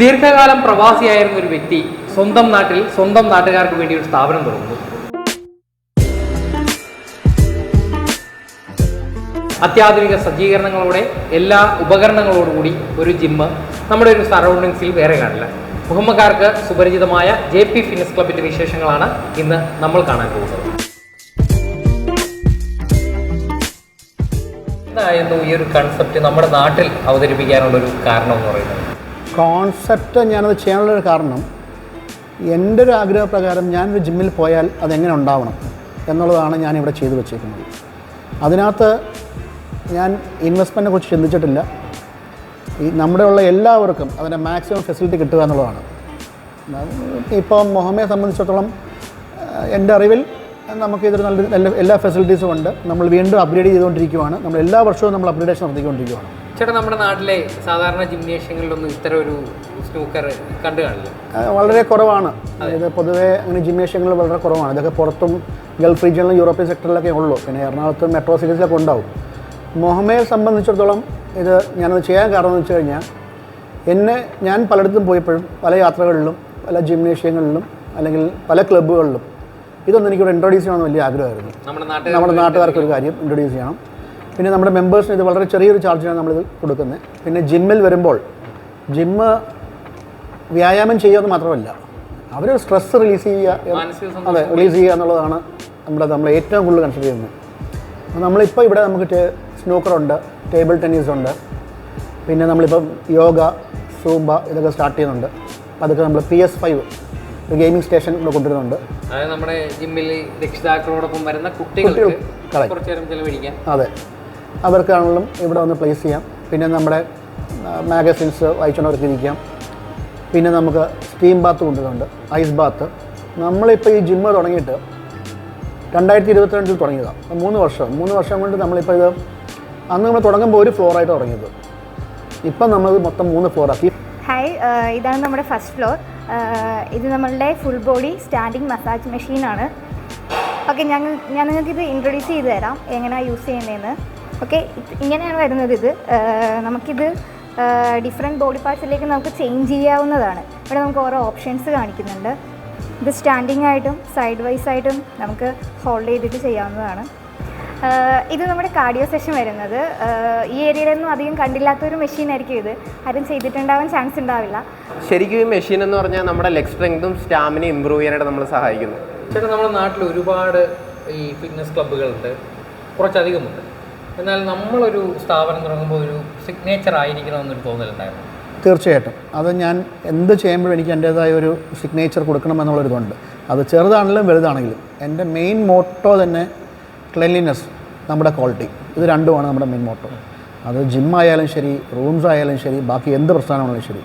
ദീർഘകാലം പ്രവാസിയായിരുന്ന ഒരു വ്യക്തി സ്വന്തം നാട്ടിൽ സ്വന്തം നാട്ടുകാർക്ക് വേണ്ടി ഒരു സ്ഥാപനം തുറന്നു അത്യാധുനിക സജ്ജീകരണങ്ങളോടെ എല്ലാ ഉപകരണങ്ങളോടുകൂടി ഒരു ജിമ്മ് നമ്മുടെ ഒരു സറൗണ്ടിങ്സിൽ വേറെ കാണില്ല. മുഹമ്മക്കാർക്ക് സുപരിചിതമായ ജെ പി ഫിറ്റ്നസ് ക്ലബിന്റെ വിശേഷങ്ങളാണ് ഇന്ന് നമ്മൾ കാണാൻ പോകുന്നത്. എന്തായിരുന്നു ഈ ഒരു കൺസെപ്റ്റ് നമ്മുടെ നാട്ടിൽ അവതരിപ്പിക്കാനുള്ള ഒരു കാരണം എന്ന് പറയുന്നത്. കോൺസെപ്റ്റ് ഞാനത് ചെയ്യാനുള്ളൊരു കാരണം എന്റെ ഒരു ആഗ്രഹപ്രകാരം ഞാനൊരു ജിമ്മിൽ പോയാൽ അതെങ്ങനെ ഉണ്ടാവണം എന്നുള്ളതാണ് ഞാനിവിടെ ചെയ്തു വെച്ചേക്കുന്നത്. അതിനകത്ത് ഞാൻ ഇൻവെസ്റ്റ്മെന്റിനെ കുറിച്ച് ചിന്തിച്ചിട്ടില്ല. ഈ നമ്മുടെ ഉള്ള എല്ലാവർക്കും അതിന്റെ മാക്സിമം ഫെസിലിറ്റി കിട്ടുക എന്നുള്ളതാണ്. ഇപ്പോൾ മൊഹമ്മയെ സംബന്ധിച്ചിടത്തോളം എന്റെ അറിവിൽ നമുക്കിതൊരു നല്ല നല്ല എല്ലാ ഫെസിലിറ്റീസും ഉണ്ട്. നമ്മൾ വീണ്ടും അപ്ഗ്രേഡ് ചെയ്തുകൊണ്ടിരിക്കുകയാണ് നമ്മൾ എല്ലാ വർഷവും നമ്മൾ അപ്ഗ്രേഡേഷൻ നടത്തിക്കൊണ്ടിരിക്കുകയാണ് ചേട്ടാ നമ്മുടെ നാട്ടിലെ സാധാരണ ജിംനേഷ്യങ്ങളിലൊന്നും ഇത്തരം ഒരു സ്നൂക്കർ കണ്ടു കാണില്ല? വളരെ കുറവാണ്. അതായത് പൊതുവേ അങ്ങനെ ജിംനേഷ്യങ്ങൾ വളരെ കുറവാണ്. ഇതൊക്കെ പുറത്തും ഗൾഫ് റീജിയണിലും യൂറോപ്യൻ സെക്ടറിലൊക്കെ ഉള്ളൂ. പിന്നെ എറണാകുളത്ത് മെട്രോ സിറ്റീസിലൊക്കെ ഉണ്ടാവും. മൊഹമ്മയെ സംബന്ധിച്ചിടത്തോളം ഇത് ഞാനത് ചെയ്യാൻ കാരണം എന്ന് വെച്ച് കഴിഞ്ഞാൽ എന്നെ ഞാൻ പലയിടത്തും പോയപ്പോഴും പല യാത്രകളിലും പല ജിംനേഷ്യങ്ങളിലും അല്ലെങ്കിൽ പല ക്ലബ്ബുകളിലും ഇതൊന്നും എനിക്കിവിടെ ഇൻട്രൊഡ്യൂസ് ചെയ്യണമെന്ന് വലിയ ആഗ്രഹമായിരുന്നു. നമ്മുടെ നാട്ടിൽ നമ്മുടെ നാട്ടുകാർക്ക് ഒരു കാര്യം ഇൻട്രൊഡ്യൂസ് ചെയ്യണം. പിന്നെ നമ്മുടെ മെമ്പേഴ്സിന് ഇത് വളരെ ചെറിയൊരു ചാർജിനാണ് നമ്മളിത് കൊടുക്കുന്നത്. പിന്നെ ജിമ്മിൽ വരുമ്പോൾ ജിമ്മ് വ്യായാമം ചെയ്യുക മാത്രമല്ല അവർ സ്ട്രെസ് റിലീസ് ചെയ്യുക അതെ റിലീസ് ചെയ്യുക എന്നുള്ളതാണ് നമ്മുടെ നമ്മൾ ഏറ്റവും കൂടുതൽ കൺസിഡർ ചെയ്യുന്നത്. അപ്പോൾ നമ്മളിപ്പോൾ ഇവിടെ നമുക്ക് സ്നൂക്കറുണ്ട് ടേബിൾ ടെന്നീസ് ഉണ്ട് പിന്നെ നമ്മളിപ്പം യോഗ സൂംബ ഇതൊക്കെ സ്റ്റാർട്ട് ചെയ്യുന്നുണ്ട്. അതൊക്കെ നമ്മൾ പി എസ് ഫൈവ് ഒരു ഗെയിമിംഗ് സ്റ്റേഷൻ ഇവിടെ കൊണ്ടുവരുന്നുണ്ട്. അതായത് നമ്മുടെ ജിമ്മിൽ രക്ഷിതാക്കളോടൊപ്പം വരുന്ന കുട്ടികൾക്ക്. കുറച്ചു നേരം ചെലവഴിക്കാൻ അതെ. അവർക്കാണെങ്കിലും ഇവിടെ വന്ന് പ്ലേസ് ചെയ്യാം. പിന്നെ നമ്മുടെ മാഗസിൻസ് വായിച്ചുകൊണ്ടവർക്ക് ഇരിക്കാം പിന്നെ നമുക്ക് സ്റ്റീം ബാത്ത് കൊണ്ടുവരുന്നുണ്ട് ഐസ് ബാത്ത് നമ്മളിപ്പോൾ ഈ ജിമ്മ് തുടങ്ങിയിട്ട് രണ്ടായിരത്തി ഇരുപത്തിരണ്ടിൽ തുടങ്ങിയതാണ് മൂന്ന് വർഷം മൂന്ന് വർഷം കൊണ്ട് നമ്മളിപ്പോൾ ഇത് അന്ന് നമ്മൾ തുടങ്ങുമ്പോൾ ഒരു ഫ്ലോറായിട്ട് തുടങ്ങിയത്. ഇപ്പം നമ്മൾ മൊത്തം മൂന്ന് ഫ്ലോറാക്കി ഹായ് ഇതാണ് നമ്മുടെ ഫസ്റ്റ് ഫ്ലോർ ഇത് നമ്മളുടെ ഫുൾ ബോഡി സ്റ്റാൻഡിങ് മസാജ് മെഷീനാണ് ഓക്കെ ഞങ്ങൾ ഞാൻ നിങ്ങൾക്ക് ഇത് ഇൻട്രൊഡ്യൂസ് ചെയ്ത് തരാം എങ്ങനെയാണ് യൂസ് ചെയ്യുന്നതെന്ന് ഓക്കെ ഇങ്ങനെയാണ് വരുന്നത് ഇത്. നമുക്കിത് ഡിഫറെന്റ് ബോഡി പാർട്സിലേക്ക് നമുക്ക് ചേഞ്ച് ചെയ്യാവുന്നതാണ്. ഇവിടെ നമുക്ക് ഓരോ ഓപ്ഷൻസ് കാണിക്കുന്നുണ്ട്. ഇത് സ്റ്റാൻഡിങ് ആയിട്ടും സൈഡ് വൈസ് ആയിട്ടും നമുക്ക് ഹോൾഡ് ചെയ്തിട്ട് ചെയ്യാവുന്നതാണ്. ഇത് നമ്മുടെ കാർഡിയോ സെഷൻ വരുന്നത്. ഈ ഏരിയയിലൊന്നും അധികം കണ്ടില്ലാത്തൊരു മെഷീൻ ആയിരിക്കും ഇത്. ആരും ചെയ്തിട്ടുണ്ടാവാൻ ചാൻസ് ഉണ്ടാവില്ല. ശരിക്കും ഈ മെഷീൻ എന്ന് പറഞ്ഞാൽ നമ്മുടെ ലെഗ് സ്ട്രെങ്തും സ്റ്റാമിന ഇമ്പ്രൂവ് ചെയ്യാനായിട്ട് നമ്മളെ സഹായിക്കുന്നു. ചേട്ടാ നമ്മുടെ നാട്ടിൽ ഒരുപാട് ഈ ഫിറ്റ്നസ് ക്ലബ്ബുകളുണ്ട് കുറച്ചധികമുണ്ട്. എന്നാൽ നമ്മളൊരു സ്ഥാപനം തുടങ്ങുമ്പോൾ ഒരു സിഗ്നേച്ചർ ആയിരിക്കണമെന്നൊരു തോന്നലുണ്ടായിരുന്നു. തീർച്ചയായിട്ടും. അത് ഞാൻ എന്ത് ചെയ്യുമ്പോഴും എനിക്ക് എന്റേതായ ഒരു സിഗ്നേച്ചർ കൊടുക്കണം എന്നുള്ളൊരിതുണ്ട് അത് ചെറുതാണെങ്കിലും വലുതാണെങ്കിലും എന്റെ മെയിൻ മോട്ടോ തന്നെ ക്ലെൻലിനെസ് നമ്മുടെ ക്വാളിറ്റി ഇത് രണ്ടുമാണ് നമ്മുടെ മെയിൻ മോട്ടോ അത് ജിം ആയാലും ശരി റൂംസ് ആയാലും ശരി ബാക്കി എന്ത് പ്രസ്ഥാനമാണെങ്കിലും ശരി.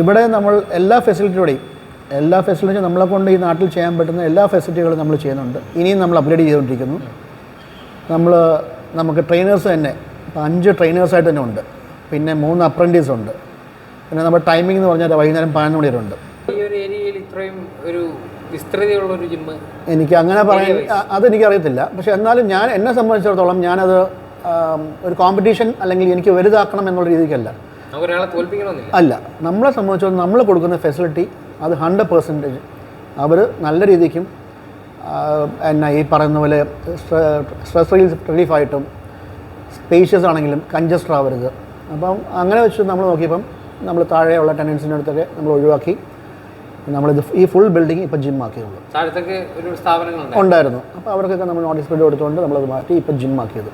ഇവിടെ നമ്മൾ എല്ലാ ഫെസിലിറ്റിയോടെയും എല്ലാ ഫെസിലിറ്റിയും നമ്മളെ കൊണ്ട് ഈ നാട്ടിൽ ചെയ്യാൻ പറ്റുന്ന എല്ലാ ഫെസിലിറ്റികളും നമ്മൾ ചെയ്യുന്നുണ്ട്. ഇനിയും നമ്മൾ അപ്ഗ്രേഡ് ചെയ്തുകൊണ്ടിരിക്കുന്നു. നമ്മൾ നമുക്ക് ട്രെയിനേഴ്സ് തന്നെ ഇപ്പോൾ അഞ്ച് ട്രെയിനേഴ്സായിട്ട് തന്നെ ഉണ്ട്. പിന്നെ മൂന്ന് അപ്രന്റീസ് ഉണ്ട്. പിന്നെ നമ്മുടെ ടൈമിംഗ് എന്ന് പറഞ്ഞാൽ വൈകുന്നേരം പതിനൊന്ന് മണി വരെ ഉണ്ട്. ഈ ഒരു ഏരിയയിൽ ഇത്രയും ഒരു വിസ്തൃതിയുള്ള ഒരു ജിമ്മ് എനിക്ക് അങ്ങനെ പറയാൻ അ- അതെനിക്ക് അറിയത്തില്ല പക്ഷേ എന്നാലും ഞാൻ എന്നെ സംബന്ധിച്ചിടത്തോളം ഞാനത് ഒരു കോമ്പറ്റീഷൻ അല്ലെങ്കിൽ എനിക്ക് വലുതാക്കണം എന്നുള്ള രീതിക്കല്ല. അല്ല നമ്മളെ സംബന്ധിച്ചിടത്തോളം നമ്മൾ കൊടുക്കുന്ന ഫെസിലിറ്റി അത് ഹൺഡ്രഡ് പെർസെന്റേജ് അവർ നല്ല രീതിക്കും എന്നാ ഈ പറയുന്ന പോലെ സ്ട്രെസ് റിലീഫ് റിലീഫായിട്ടും സ്പേഷ്യസ് ആണെങ്കിലും കഞ്ചസ്റ്റഡ് ആവരുത്. അപ്പം അങ്ങനെ വെച്ച് നമ്മൾ നോക്കിയപ്പം നമ്മൾ താഴെയുള്ള ടെൻഡൻസിന്റെ അടുത്തൊക്കെ നമ്മൾ ഒഴിവാക്കി. നമ്മളിത് ഈ ഫുൾ ബിൽഡിംഗ് ഇപ്പം ജിം ആക്കിയുള്ളൂ താഴത്തേക്ക് ഒരു ഉണ്ടായിരുന്നു. അപ്പോൾ അവർക്കൊക്കെ നമ്മൾ നോട്ടീസ് ബോർഡ് കൊടുത്തുകൊണ്ട് നമ്മളത് മാറ്റി ഇപ്പം ജിം ആക്കിയത്.